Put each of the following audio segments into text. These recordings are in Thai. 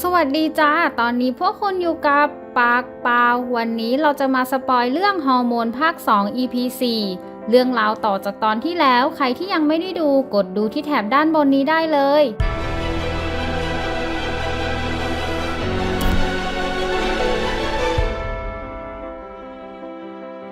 สวัสดีจ้า ตอนนี้พวกคุณอยู่กับปากปาววันนี้เราจะมาสปอยเรื่องฮอร์โมนภาค 2 EP 4เรื่องราวต่อจากตอนที่แล้ว ใครที่ยังไม่ได้ดูกดดูที่แถบด้านบนนี้ได้เลย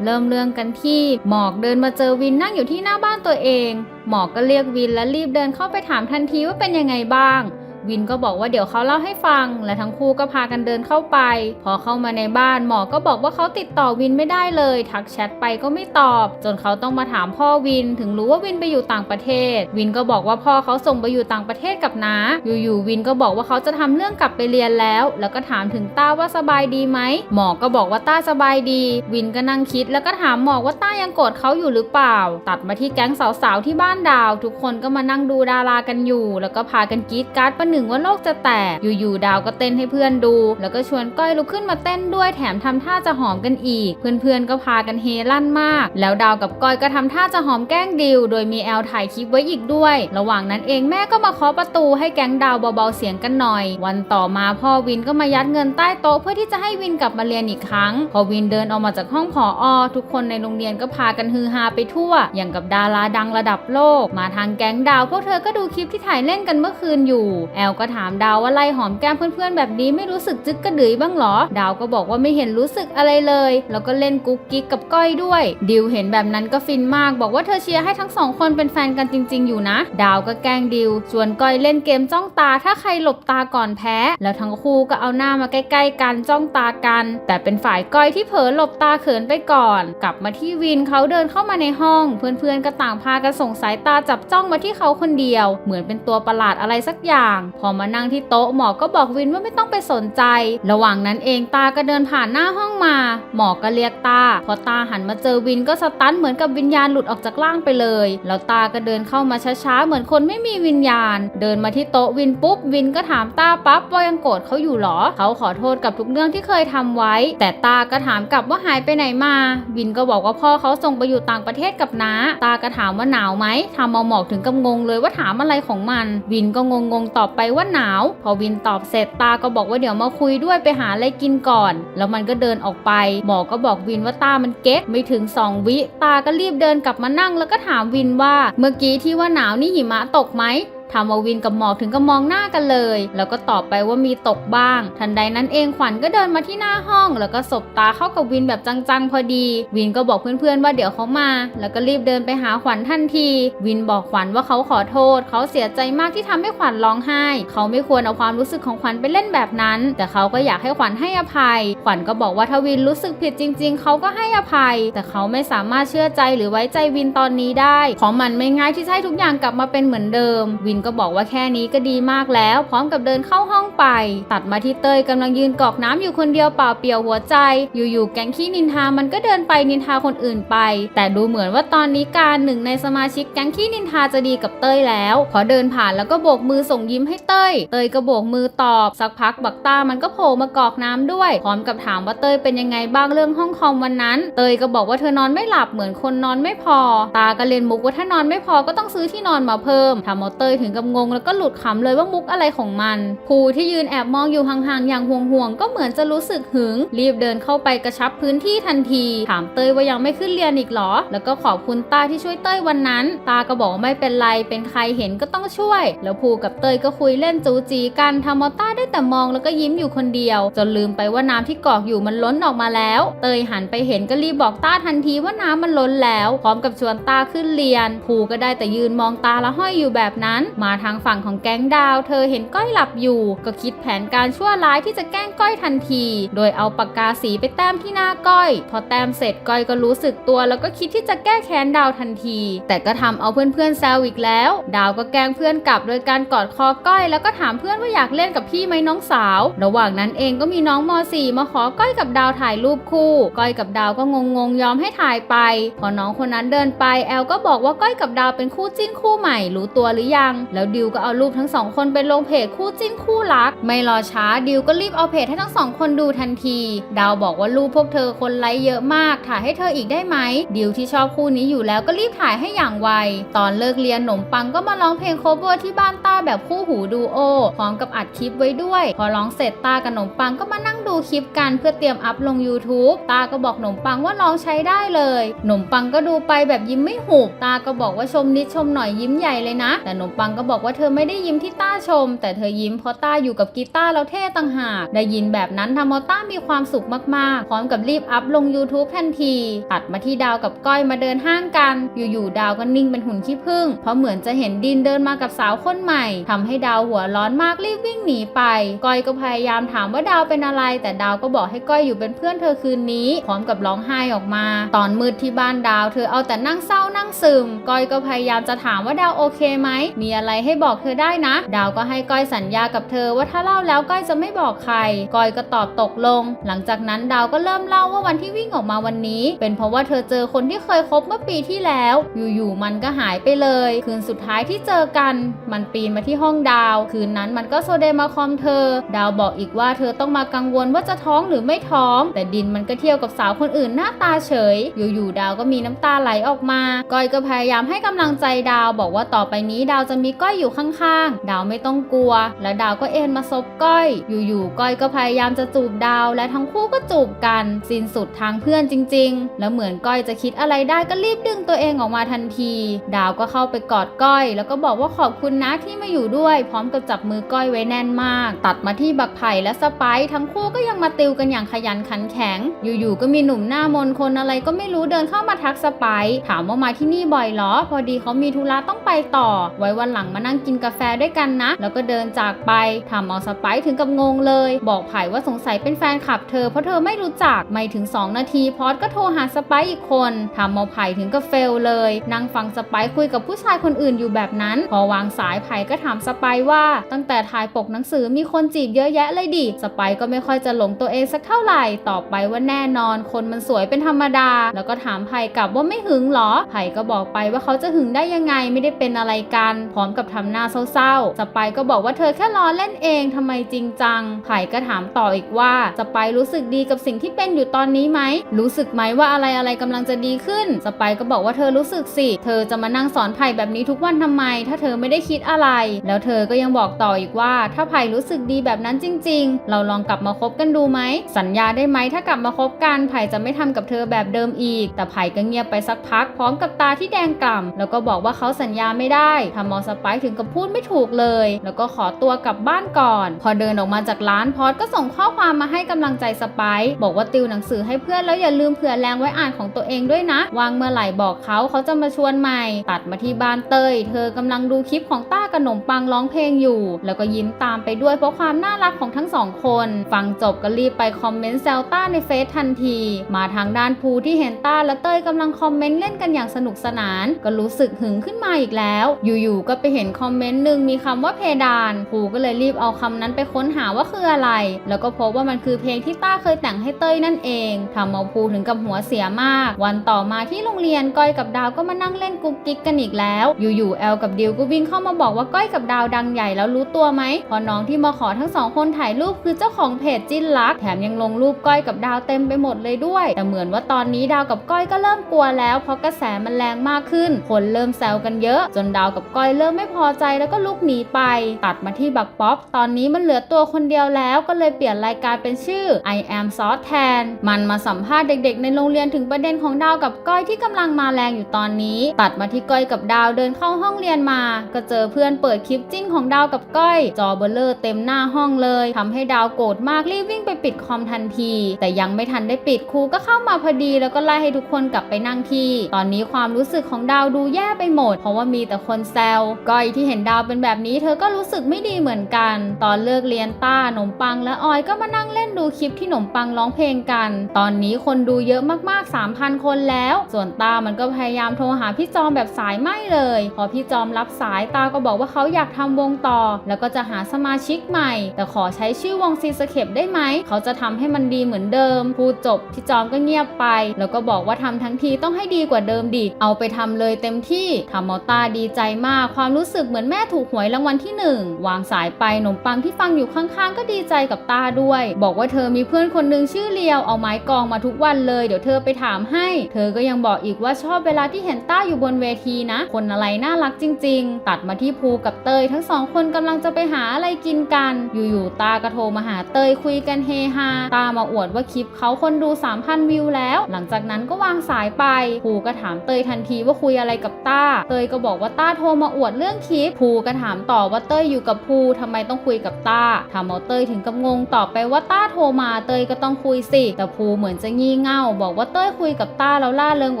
เริ่มเรื่องกันที่หมอกเดินมาเจอวินนั่งอยู่ที่หน้าบ้านตัวเอง หมอกก็เรียกวินและรีบเดินเข้าไปถามทันทีว่าเป็นยังไงบ้าง วินก็บอกว่าเดี๋ยวเขาเล่าให้ฟัง และทั้งคู่ก็พากันเดินเข้าไป พอเข้ามาในบ้านหมอก็บอกว่าเขาติดต่อวินไม่ได้เลย ทักแชทไปก็ไม่ตอบ จนเขาต้องมาถามพ่อวิน ถึงรู้ว่าวินไปอยู่ต่างประเทศ วินก็บอกว่าพ่อเขาส่งไปอยู่ต่างประเทศกับน้าอยู่ๆวินก็บอกว่าเขาจะทำเรื่องกลับไปเรียนแล้ว แล้วก็ถามถึงต้าว่าสบายดีไหมหมอก็บอกว่าต้าสบายดี วินก็นั่งคิดแล้วก็ถามหมอกว่าต้ายังโกรธเขาอยู่หรือเปล่า ตัดมาที่แก๊งสาวๆที่บ้านดาว ทุกคนก็มานั่งดูดารากันอยู่ แล้วก็พากันกรีดการ์ดประหนึ่งว่าโลกจะแตก อยู่ๆดาวก็เต้นให้เพื่อนดู แล้วก็ชวนก้อยลุกขึ้นมาเต้นด้วยแถมทำท่าจะหอมกันอีก เพื่อนๆก็พากันเฮลั่นมาก แล้วดาวกับก้อยก็ทำท่าจะหอมแกล้งดิว โดยมีแอลถ่ายคลิปไว้อีกด้วย ระหว่างนั้นเองแม่ก็มาเคาะประตูให้แก๊งดาวเบาๆเสียงกันหน่อย วันต่อมาพ่อวินก็มายัดเงินใต้โต๊ะเพื่อที่จะให้วินกลับมาเรียนอีกครั้ง พอวินเดินออกมาจากห้องผออทุกคนในโรงเรียนก็พากันฮือฮาไปทั่ว อย่างกับดาราดังระดับโลก มาทางแก๊งดาวพวกเธอก็ดูคลิปที่ถ่ายเล่นกันเมื่อคืนอยู่แอลก็ถามดาวว่าไล่หอมแก้มเพื่อนๆ แบบนี้ไม่รู้สึกจึ๊กกระดือยบ้างหรอ ดาวก็บอกว่าไม่เห็นรู้สึกอะไรเลย แล้วก็เล่นกุ๊กกิ๊กกับก้อยด้วย ดิวเห็นแบบนั้นก็ฟินมาก บอกว่าเธอเชียร์ให้ทั้งสองคนเป็นแฟนกันจริง ๆ อยู่นะ ดาวก็แกล้งดิวชวนก้อยเล่นเกมจ้องตา ถ้าใครหลบตาก่อนแพ้ แล้วทั้งคู่ก็เอาหน้ามาใกล้ ๆ กันจ้องตากัน แต่เป็นฝ่ายก้อยที่เผลอหลบตาเขินไปก่อน กลับมาที่วินเขาเดินเข้ามาในห้อง เพื่อนๆก็ต่างพากันส่งสายตาจับจ้องมาที่เขาคนเดียว เหมือนเป็นตัวประหลาดอะไรสักอย่างพอมานั่งที่โต๊ะหมอก็บอกวินว่าไม่ต้องไปสนใจ ระหว่างนั้นเองตาก็เดินผ่านหน้าห้องมา หมอก็เรียกตา พอตาหันมาเจอวินก็สตันเหมือนกับวิญญาณหลุดออกจากร่างไปเลย แล้วตาก็เดินเข้ามาช้าๆเหมือนคนไม่มีวิญญาณ เดินมาที่โต๊ะวินปุ๊บวินก็ถามตาปั๊บว่ายังโกรธเขาอยู่หรอ เขาขอโทษกับทุกเรื่องที่เคยทำไว้ แต่ตาก็ถามกลับว่าหายไปไหนมา วินก็บอกว่าพ่อเขาส่งไปอยู่ต่างประเทศกับน้า ตาก็ถามว่าหนาวไหมทำเอาหมอกถึงกับงงเลยว่าถามอะไรของมัน วินก็งงๆตอบไปว่าหนาว พอวินตอบเสร็จตาก็บอกว่าเดี๋ยวมาคุยด้วยไปหาอะไรกินก่อน แล้วมันก็เดินออกไป หมอก็บอกวินว่าตามันเก๊กไม่ถึง 2 วิ ตาก็รีบเดินกลับมานั่ง แล้วก็ถามวินว่า เมื่อกี้ที่ว่าหนาวนี่หิมะตกไหม ทำเอาวินกับหมอกถึงกับมองหน้ากันเลย แล้วก็ตอบไปว่ามีตกบ้าง ทันใดนั้นเองขวัญก็เดินมาที่หน้าห้อง แล้วก็สบตาเข้ากับวินแบบจังๆพอดี วินก็บอกเพื่อนๆว่าเดี๋ยวเขามา แล้วก็รีบเดินไปหาขวัญทันที วินบอกขวัญว่าเขาขอโทษ เขาเสียใจมากที่ทำให้ขวัญร้องไห้ เขาไม่ควรเอาความรู้สึกของขวัญไปเล่นแบบนั้น แต่เขาก็อยากให้ขวัญให้อภัย ขวัญก็บอกว่าถ้าวินรู้สึกผิดจริง ๆ เขาก็ให้อภัย แต่เขาไม่สามารถเชื่อใจหรือไว้ใจวินตอนนี้ได้ ของมันไม่ง่ายที่จะให้ทุกอย่างกลับมาเป็นเหมือนเดิม วินก็บอกว่าแค่นี้ก็ดีมากแล้ว พร้อมกับเดินเข้าห้องไป ตัดมาที่เต้ยกำลังยืนกรอกน้ำอยู่คนเดียวเปล่าเปลี่ยวหัวใจ อยู่ๆแก๊งขี้นินทามันก็เดินไปนินทาคนอื่นไป แต่ดูเหมือนว่าตอนนี้การหนึ่งในสมาชิกแก๊งขี้นินทาจะดีกับเต้ยแล้วพอเดินผ่านแล้วก็โบกมือส่งยิ้มให้เต้ย เต้ยก็โบกมือตอบ สักพักบักต้ามันก็โผล่มากรอกน้ำด้วย พร้อมกับถามว่าเต้ยเป็นยังไงบ้างเรื่องห้องคอมวันนั้น เต้ยก็บอกว่าเธอนอนไม่หลับเหมือนคนนอนไม่พอ ตาก็เล่นมุกว่าถ้านอนไม่พอก็ต้องซื้อที่นอนมาเพิ่มทำเอาเต้ยถึงกับงงแล้วก็หลุดขำเลยว่ามุกอะไรของมันภูที่ยืนแอบมองอยู่ห่างๆอย่างห่วงๆก็เหมือนจะรู้สึกหึง รีบเดินเข้าไปกระชับพื้นที่ทันที ถามเต้ยว่ายังไม่ขึ้นเรียนอีกหรอ แล้วก็ขอบคุณตาที่ช่วยเต้ยวันนั้น ตาก็บอกไม่เป็นไรเป็นใครเห็นก็ต้องช่วย แล้วภูกับเต้ยก็คุยเล่นจูจีกันทำเอาต้าได้แต่มองแล้วก็ยิ้มอยู่คนเดียว จนลืมไปว่าน้ำที่กอกอยู่มันล้นออกมาแล้ว เตยหันไปเห็นก็รีบบอกต้าทันทีว่าน้ำมันล้นแล้ว พร้อมกับชวนตาขึ้นเรียนภูก็ได้แต่ยืนมองตาละห้อยอยู่แบบนั้นมาทางฝั่งของแก๊งดาว เธอเห็นก้อยหลับอยู่ ก็คิดแผนการชั่วร้ายที่จะแกล้งก้อยทันที โดยเอาปากกาสีไปแต้มที่หน้าก้อย พอแต้มเสร็จก้อยก็รู้สึกตัว แล้วก็คิดที่จะแก้แค้นดาวทันที แต่ก็ทำเอาเพื่อนๆแซวอีกแล้ว ดาวก็แกล้งเพื่อนกลับโดยการกอดคอก้อย แล้วก็ถามเพื่อนว่าอยากเล่นกับพี่ไหมน้องสาว ระหว่างนั้นเองก็มีน้องม .4 มาขอก้อยกับดาวถ่ายรูปคู่ ก้อยกับดาวก็งงๆยอมให้ถ่ายไป พอน้องคนนั้นเดินไปแอลก็บอกว่าก้อยกับดาวเป็นคู่จิ้นคู่ใหม่รู้ตัวหรือยังแล้วดิวก็เอารูปทั้งสองคนไปลงเพจคู่จิ้นคู่รัก ไม่รอช้าดิวก็รีบเอาเพจให้ทั้งสองคนดูทันที ดาวบอกว่ารูปพวกเธอคนไลค์เยอะมาก ถ่ายให้เธออีกได้ไหมดิวที่ชอบคู่นี้อยู่แล้วก็รีบถ่ายให้อย่างไว ตอนเลิกเรียนหนมปังก็มาร้องเพลงโคเวอร์ที่บ้านต้าแบบคู่หูดูโอพร้อมกับอัดคลิปไว้ด้วย พอร้องเสร็จต้ากับหนมปังก็มานั่งดูคลิปกันเพื่อเตรียมอัพลง YouTube ตาก็บอกหนมปังว่าลองใช้ได้เลยหนมปังก็ดูไปแบบยิ้มไม่หุบตาก็บอกว่าชมนิดชมหน่อยยิ้มใหญ่เลยนะ แต่หนมปังก็บอกว่าเธอไม่ได้ยิ้มที่ต้าชม แต่เธอยิ้มเพราะต้าอยู่กับกีตาร์แล้วเท่ต่างหากได้ยินแบบนั้นทำเอาต้ามีความสุขมากๆ พร้อมกับรีบอัพลง YouTube ทันที ตัดมาที่ดาวกับก้อยมาเดินห้างกัน อยู่ๆดาวก็นิ่งเป็นหุ่นขี้ผึ้งเพราะเหมือนจะเห็นดินเดินมากับสาวคนใหม่ทำให้ดาวหัวร้อนมากรีบวิ่งหนีไป ก้อยก็พยายามถามว่าดาวเป็นอะไร แต่ดาวก็บอกให้ก้อยอยู่เป็นเพื่อนเธอคืนนี้ พร้อมกับร้องไห้ออกมา ตอนมืดที่บ้านดาว เธอเอาแต่นั่งเศร้านั่งซึม ก้อยก็พยายามจะถามว่าดาวโอเคไหมมีอะไรรให้บอกเธอได้นะ ดาวก็ให้ก้อยสัญญากับเธอว่าถ้าเล่าแล้วก้อยจะไม่บอกใคร ก้อยก็ตอบตกลง หลังจากนั้นดาวก็เริ่มเล่าว่าวันที่วิ่งออกมาวันนี้ เป็นเพราะว่าเธอเจอคนที่เคยคบเมื่อปีที่แล้ว อยู่ๆมันก็หายไปเลย คืนสุดท้ายที่เจอกัน มันปีนมาที่ห้องดาว คืนนั้นมันก็โซเดมาคอมเธอ ดาวบอกอีกว่าเธอต้องมากังวลว่าจะท้องหรือไม่ท้อง แต่ดินมันก็เที่ยวกับสาวคนอื่นหน้าตาเฉย อยู่ๆดาวก็มีน้ำตาไหลออกมา ก้อยก็พยายามให้กำลังใจดาวบอกว่าต่อไปนี้ดาวจะมีก้อยอยู่ข้างๆ ดาวไม่ต้องกลัว แล้วดาวก็เอ็นมาซบก้อย อยู่ๆ ก้อยก็พยายามจะจูบดาว และทั้งคู่ก็จูบกัน สิ้นสุดทางเพื่อนจริง ๆ แล้วเหมือนก้อยจะคิดอะไรได้ก็รีบดึงตัวเองออกมาทันที ดาวก็เข้าไปกอดก้อย แล้วก็บอกว่าขอบคุณนะที่มาอยู่ด้วย พร้อมกับจับมือก้อยไว้แน่นมาก ตัดมาที่บักไผ่และสไปซ์ทั้งคู่ก็ยังมาติวกันอย่างขยันขันแข็ง อยู่ๆ ก็มีหนุ่มหน้ามนคนอะไรก็ไม่รู้เดินเข้ามาทักสไปซ์ถามว่ามาที่นี่บ่อยเหรอ พอดีเขามีธุระต้องไปต่อ ไว้วันหลังมานั่งกินกาแฟด้วยกันนะ แล้วก็เดินจากไปทำเอาสไปถึงกับงงเลย บอกไผ่ว่าสงสัยเป็นแฟนคลับเธอเพราะเธอไม่รู้จักไม่ถึง 2 นาทีพอดก็โทรหาสไปอีกคนทำเอาไผ่ถึงกับเฟลเลยนั่งฟังสไปคุยกับผู้ชายคนอื่นอยู่แบบนั้น พอวางสายไผ่ก็ถามสไปว่า ตั้งแต่ถ่ายปกหนังสือมีคนจีบเยอะแยะเลยดิสไปก็ไม่ค่อยจะหลงตัวเองสักเท่าไหร่ตอบไปว่าแน่นอน คนมันสวยเป็นธรรมดา แล้วก็ถามไผ่กลับว่าไม่หึงเหรอไผ่ก็บอกไปว่าเขาจะหึงได้ยังไงไม่ได้เป็นอะไรกันพร้อมกับทำหน้าเศร้าๆ สไปก็บอกว่าเธอแค่ล้อเล่นเองทำไมจริงจัง ไผ่ก็ถามต่ออีกว่า สไปรู้สึกดีกับสิ่งที่เป็นอยู่ตอนนี้ไหม รู้สึกไหมว่าอะไรอะไรกำลังจะดีขึ้น สไปก็บอกว่าเธอรู้สึกสิ เธอจะมานั่งสอนไผ่แบบนี้ทุกวันทำไม ถ้าเธอไม่ได้คิดอะไร แล้วเธอก็ยังบอกต่ออีกว่า ถ้าไผ่รู้สึกดีแบบนั้นจริง ๆ เราลองกลับมาคบกันดูไหม สัญญาได้ไหมถ้ากลับมาคบกันไผ่จะไม่ทำกับเธอแบบเดิมอีก แต่ไผ่ก็เงียบไปสักพักพร้อมกับตาที่แดงกล่ำแล้วก็บอกว่าเขาสัญญาไม่ได้ทำมอสไปถึงกับพูดไม่ถูกเลย แล้วก็ขอตัวกลับบ้านก่อน พอเดินออกมาจากร้านพอดก็ส่งข้อความมาให้กำลังใจสไปซ์บอกว่าติวหนังสือให้เพื่อนแล้วอย่าลืมเผื่อแรงไว้อ่านของตัวเองด้วยนะ วางเมื่อไหร่บอกเขาเขาจะมาชวนใหม่ ตัดมาที่บ้านเตย เธอกำลังดูคลิปของต้ากับหนมปังร้องเพลงอยู่ แล้วก็ยิ้มตามไปด้วยเพราะความน่ารักของทั้งสองคน ฟังจบก็รีบไปคอมเมนต์แซวต้าในเฟซทันที มาทางด้านภูที่เห็นต้าและเตยกำลังคอมเมนต์เล่นกันอย่างสนุกสนาน ก็รู้สึกหึงขึ้นมาอีกแล้ว อยู่ๆก็ไปเห็นคอมเมนต์หนึ่งมีคำว่าเพดานภูก็เลยรีบเอาคำนั้นไปค้นหาว่าคืออะไร แล้วก็พบว่ามันคือเพลงที่ต้าเคยแต่งให้เต้ยนั่นเองทำเอาภูถึงกับหัวเสียมาก วันต่อมาที่โรงเรียนก้อยกับดาวก็มานั่งเล่นกุ๊กกิ๊กกันอีกแล้ว อยู่ๆแอลกับดิวก็วิ่งเข้ามาบอกว่าก้อยกับดาวดังใหญ่แล้วรู้ตัวไหมพอน้องที่มาขอทั้งสองคนถ่ายรูปคือเจ้าของเพจจิ้นรัก แถมยังลงรูปก้อยกับดาวเต็มไปหมดเลยด้วย แต่เหมือนว่าตอนนี้ดาวกับก้อยก็เริ่มกลัวแล้ว เพราะกระแสมันแรงมากขึ้น คนเริ่มแซวกันเยอะ จนดาวกับก้อยเริ่มไม่พอใจแล้วก็ลุกหนีไป ตัดมาที่บักป๊อปตอนนี้มันเหลือตัวคนเดียวแล้วก็เลยเปลี่ยนรายการเป็นชื่อ I am Sauce แทน มันมาสัมภาษณ์เด็กๆ ในโรงเรียนถึงประเด็นของดาวกับก้อยที่กำลังมาแรงอยู่ตอนนี้ ตัดมาที่ก้อยกับดาวเดินเข้าห้องเรียนมา ก็เจอเพื่อนเปิดคลิปจิ้นของดาวกับก้อย จอเบลเลอร์เต็มหน้าห้องเลยทำให้ดาวโกรธมากรีบวิ่งไปปิดคอมทันที แต่ยังไม่ทันได้ปิดครูก็เข้ามาพอดี แล้วก็ไล่ให้ทุกคนกลับไปนั่งที่ ตอนนี้ความรู้สึกของดาวดูแย่ไปหมด เพราะว่ามีแต่คนแซวก้อยที่เห็นดาวเป็นแบบนี้เธอก็รู้สึกไม่ดีเหมือนกัน ตอนเลิกเรียนต้าหนมปังและออยก็มานั่งเล่นดูคลิปที่หนมปังร้องเพลงกัน ตอนนี้คนดูเยอะมากๆ 3,000 คนแล้ว ส่วนต้ามันก็พยายามโทรหาพี่จอมแบบสายไหมเลย พอพี่จอมรับสายตาก็บอกว่าเขาอยากทำวงต่อ แล้วก็จะหาสมาชิกใหม่ แต่ขอใช้ชื่อวงซีสเคปได้ไหม เขาจะทำให้มันดีเหมือนเดิม พูดจบพี่จอมก็เงียบไป แล้วก็บอกว่าทำทั้งทีต้องให้ดีกว่าเดิมดิ เอาไปทำเลยเต็มที่ทำเอาตาดีใจมากความรู้สึกเหมือนแม่ถูกหวยรางวัลที่หนึ่งวางสายไปขนมปังที่ฟังอยู่ข้างๆ ก็ดีใจกับตาด้วย บอกว่าเธอมีเพื่อนคนหนึ่งชื่อเลียวเอาไม้กองมาทุกวันเลย เดี๋ยวเธอไปถามให้ เธอก็ยังบอกอีกว่าชอบเวลาที่เห็นต้าอยู่บนเวทีนะ คนอะไรน่ารักจริง ๆ ตัดมาที่ภูกับเตยทั้งสองคนกำลังจะไปหาอะไรกินกัน อยู่ๆตาก็โทรมาหาเตยคุยกันเฮฮาตามาอวดว่าคลิปเขาคนดู 3,000 วิวแล้ว หลังจากนั้นก็วางสายไปภูก็ถามเตยทันทีว่าคุยอะไรกับต้า เตยก็บอกว่าต้าโทรมาอวดเรื่องื่องคลิปภูก็ถามต่อว่าเตยอยู่กับภูทำไมต้องคุยกับต้าทำเอาเตยถึงกับงงตอบไปว่าต้าโทรมาเตยก็ต้องคุยสิ แต่ภูเหมือนจะงี่เง่า บอกว่าเต้ยคุยกับต้าแล้วล่าเริงก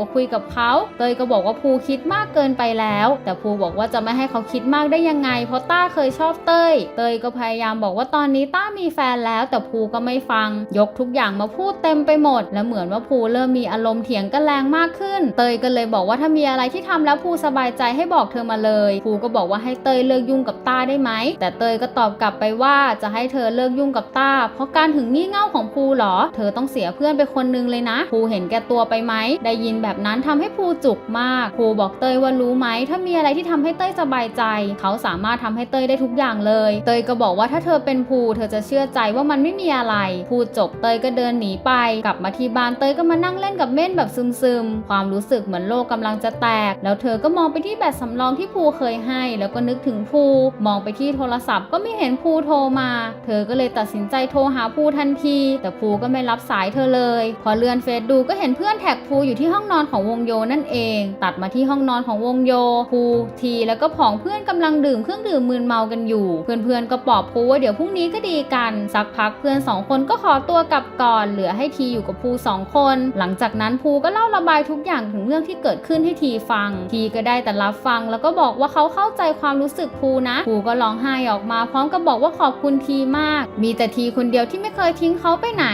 ว่าคุยกับเขา เตยก็บอกว่าภูคิดมากเกินไปแล้ว แต่ภูบอกว่าจะไม่ให้เขาคิดมากได้ยังไง เพราะต้าเคยชอบเต้ย เตยก็พยายามบอกว่าตอนนี้ต้ามีแฟนแล้ว แต่ภูก็ไม่ฟัง ยกทุกอย่างมาพูดเต็มไปหมด และเหมือนว่าภูเริ่มมีอารมณ์เถียงกันแรงมากขึ้น เตยก็เลยบอกว่าถ้ามีอะไรที่ทำแล้วภูสบายใจให้บอกเธอมาเลยภูก็บอกว่าให้เตยเลิกยุ่งกับต้าได้ไหม แต่เตยก็ตอบกลับไปว่าจะให้เธอเลิกยุ่งกับต้า เพราะการถึงงี่เง่าของภูเหรอ เธอต้องเสียเพื่อนไปคนนึงเลยนะ ภูเห็นแก่ตัวไปไหม ได้ยินแบบนั้นทำให้ภูจุกมาก ภูบอกเตยว่ารู้ไหม ถ้ามีอะไรที่ทำให้เตยสบายใจ เขาสามารถทำให้เตยได้ทุกอย่างเลย เตยก็บอกว่าถ้าเธอเป็นภูเธอจะเชื่อใจว่ามันไม่มีอะไร ภูจบเตยก็เดินหนีไป กลับมาที่บ้านเตยก็มานั่งเล่นกับเม่นแบบซึมๆ ความรู้สึกเหมือนโลกกำลังจะแตก แล้วเธอก็มองไปที่แบตสำรองที่ภูเคยให้ แล้วก็นึกถึงภูมองไปที่โทรศัพท์ก็ไม่เห็นภูโทรมา เธอก็เลยตัดสินใจโทรหาภูทันที แต่ภูก็ไม่รับสายเธอเลย พอเลื่อนเฟซดูก็เห็นเพื่อนแท็กภูอยู่ที่ห้องนอนของวงโยนั่นเอง ตัดมาที่ห้องนอนของวงโยภูทีแล้วก็ผองเพื่อนกำลังดื่มเครื่องดื่มมึนเมากันอยู่ เพื่อนๆก็ปลอบภูว่าเดี๋ยวพรุ่งนี้ก็ดีกันสักพักเพื่อนสองคนก็ขอตัวกลับก่อน เหลือให้ทีอยู่กับภูสองคน หลังจากนั้นภูก็เล่าระบายทุกอย่างถึงเรื่องที่เกิดขึ้นให้ทีฟัง ทีก็ได้แต่รับฟังแล้วก็บอกว่าเขาเข้าใจความรู้สึกภูนะภูก็ร้องไห้ออกมาพร้อมกับบอกว่าขอบคุณทีมาก มีแต่ทีคนเดียวที่ไม่เคยทิ้งเขาไปไหน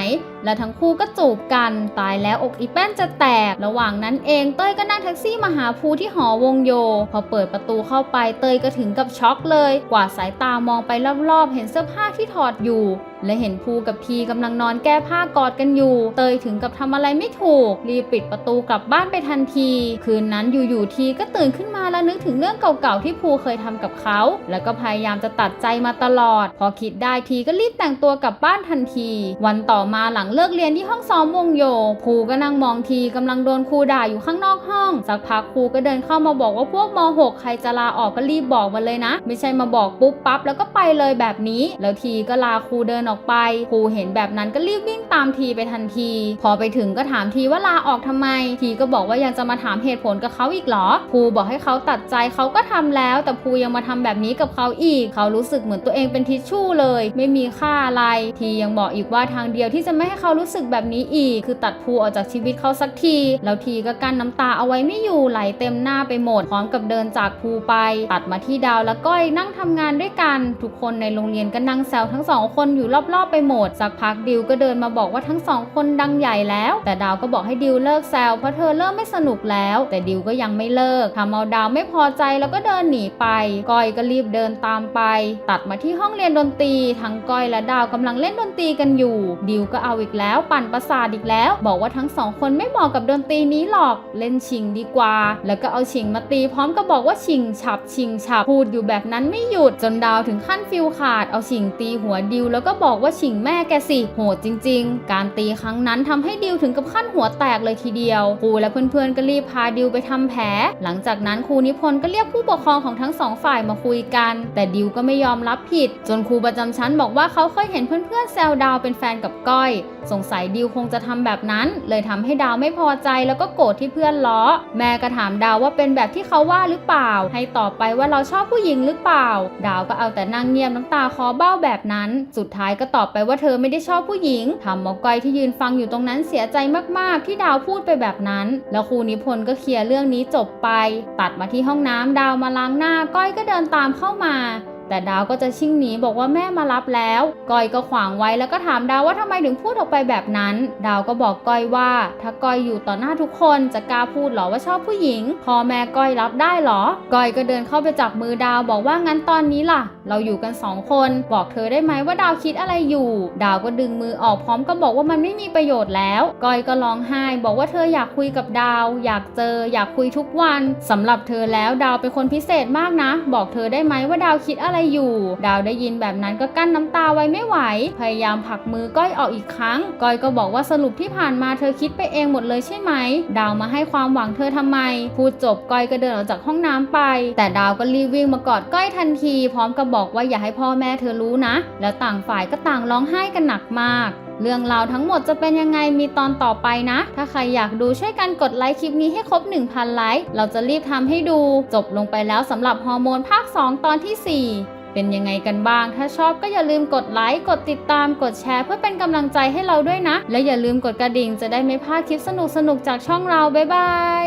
และทั้งคู่ก็จูบกันตายแล้วอกอีแป้นจะแตก ระหว่างนั้นเองเต้ยก็นั่งแท็กซี่มาหาภูที่หอวงโย พอเปิดประตูเข้าไปเต้ยก็ถึงกับช็อกเลย กว่าสายตามองไปรอบๆ เห็นเสื้อผ้าที่ถอดอยู่ และเห็นภูกับทีกำลังนอนแก้ผ้ากอดกันอยู่ เตยถึงกับทำอะไรไม่ถูก รีบปิดประตูกลับบ้านไปทันที คืนนั้นอยู่ๆทีก็ตื่นขึ้นมาแล้วนึกถึงเรื่องเก่าๆที่ภูเคยทำกับเขา แล้วก็พยายามจะตัดใจมาตลอด พอคิดได้ทีก็รีบแต่งตัวกลับบ้านทันที วันต่อมาหลังเลิกเรียนที่ห้องซ้อมวงโยภูก็นั่งมองทีกำลังโดนครูด่าอยู่ข้างนอกห้อง สักพักครูก็เดินเข้ามาบอกว่าพวกม .6 ใครจะลาออกก็รีบบอกมาเลยนะ ไม่ใช่มาบอกปุ๊บปั๊บแล้วก็ไปเลยแบบนี้ แล้วทีก็ลาครูเดินออกไป ครูเห็นแบบนั้นก็รีบวิ่งตามทีไปทันที พอไปถึงก็ถามทีว่าลาออกทำไม ทีก็บอกว่ายังจะมาถามเหตุผลกับเขาอีกหรอครูบอกให้เขาตัดใจเขาก็ทำแล้ว แต่ครูยังมาทำแบบนี้กับเขาอีก เขารู้สึกเหมือนตัวเองเป็นทิชชู่เลย ไม่มีค่าอะไร ทียังบอกอีกว่าทางเดียวที่จะไม่ให้เขารู้สึกแบบนี้อีก คือตัดภูออกจากชีวิตเขาสักที แล้วทีก็กั้นน้ำตาเอาไว้ไม่อยู่ไหลเต็มหน้าไปหมด พร้อมกับเดินจากภูไป ตัดมาที่ดาวและก้อยนั่งทำงานด้วยกัน ทุกคนในโรงเรียนก็นั่งแซวทั้งสองคนอยู่รอบๆไปหมด สักพักดิวก็เดินมาบอกว่าทั้งสองคนดังใหญ่แล้ว แต่ดาวก็บอกให้ดิวเลิกแซวเพราะเธอเริ่มไม่สนุกแล้ว แต่ดิวก็ยังไม่เลิกทำเอาดาวไม่พอใจแล้วก็เดินหนีไป ก้อยก็รีบเดินตามไป ตัดมาที่ห้องเรียนดนตรี ทั้งก้อยและดาวกำลังเล่นดนตรีกันอยู่ ดิวก็เอาอีกแล้วปั่นประสาทอีกแล้ว บอกว่าทั้งสองคนไม่เหมาะกับดนตรีนี้หรอกเล่นชิงดีกว่า แล้วก็เอาชิงมาตีพร้อมกับบอกว่าชิงฉับชิงฉับพูดอยู่แบบนั้นไม่หยุดจนดาวถึงขั้นฟิลขาดเอาชิงตีหัวดิวแล้วก็บอกว่าชิงแม่แกสิโหดจริง ๆ การตีครั้งนั้นทำให้ดิวถึงกับขั้นหัวแตกเลยทีเดียวครูและเพื่อนๆก็รีบพาดิวไปทำแผล หลังจากนั้นครูนิพนธ์ก็เรียกผู้ปกครองของทั้งสองฝ่ายมาคุยกัน แต่ดิวก็ไม่ยอมรับผิด จนครูประจำชั้นบอกว่าเขาเคยเห็นเพื่อนๆแซวดาวเป็นแฟนกับก้อยสงสัยดิวคงจะทำแบบนั้น เลยทำให้ดาวไม่พอใจแล้วก็โกรธที่เพื่อนล้อ แม่ก็ถามดาวว่าเป็นแบบที่เขาว่าหรือเปล่า ให้ตอบไปว่าเราชอบผู้หญิงหรือเปล่า ดาวก็เอาแต่นั่งเงียบน้ำตาคอเบ้าแบบนั้น สุดท้ายก็ตอบไปว่าเธอไม่ได้ชอบผู้หญิงทำหมอก้อยที่ยืนฟังอยู่ตรงนั้นเสียใจมากๆ ที่ดาวพูดไปแบบนั้น แล้วครูนิพนธ์ก็เคลียร์เรื่องนี้จบไป ตัดมาที่ห้องน้ำดาวมาล้างหน้าก้อยก็เดินตามเข้ามา แต่ดาวก็จะชิ่งหนีบอกว่าแม่มารับแล้วก้อยก็ขวางไว้แล้วก็ถามดาวว่าทำไมถึงพูดออกไปแบบนั้น ดาวก็บอกก้อยว่า ถ้าก้อยอยู่ต่อหน้าทุกคนจะกล้าพูดหรอว่าชอบผู้หญิง พอแม่ก้อยรับได้หรอ ก้อยก็เดินเข้าไปจับมือดาวบอกว่างั้นตอนนี้ล่ะ เราอยู่กันสองคน บอกเธอได้ไหมว่าดาวคิดอะไรอยู่ ดาวก็ดึงมือออกพร้อมกับบอกว่ามันไม่มีประโยชน์แล้ว ก้อยก็ร้องไห้ บอกว่าเธออยากคุยกับดาว อยากเจอ อยากคุยทุกวันสำหรับเธอแล้วดาวเป็นคนพิเศษมากนะ บอกเธอได้ไหมว่าดาวคิดอะไรอยู่ ดาวได้ยินแบบนั้นก็กั้นน้ำตาไว้ไม่ไหว พยายามผลักมือก้อยออกอีกครั้ง ก้อยก็บอกว่าสรุปที่ผ่านมาเธอคิดไปเองหมดเลยใช่ไหม ดาวมาให้ความหวังเธอทำไม พูดจบก้อยก็เดินออกจากห้องน้ำไป แต่ดาวก็รีบวิ่งมากอดก้อยทันที พร้อมกับบอกว่าอย่าให้พ่อแม่เธอรู้นะ แล้วต่างฝ่ายก็ต่างร้องไห้กันหนักมาก เรื่องราวทั้งหมดจะเป็นยังไงมีตอนต่อไปนะ ถ้าใครอยากดูช่วยกันกดไลค์คลิปนี้ให้ครบ 1,000 ไลค์เราจะรีบทำให้ดู จบลงไปแล้วสำหรับฮอร์โมนภาค 2 ตอนทีสี่ 4เป็นยังไงกันบ้าง ถ้าชอบก็อย่าลืมกดไลค์ กดติดตาม กดแชร์เพื่อเป็นกำลังใจให้เราด้วยนะ และอย่าลืมกดกระดิ่งจะได้ไม่พลาดคลิปสนุกๆจากช่องเรา บ๊ายบาย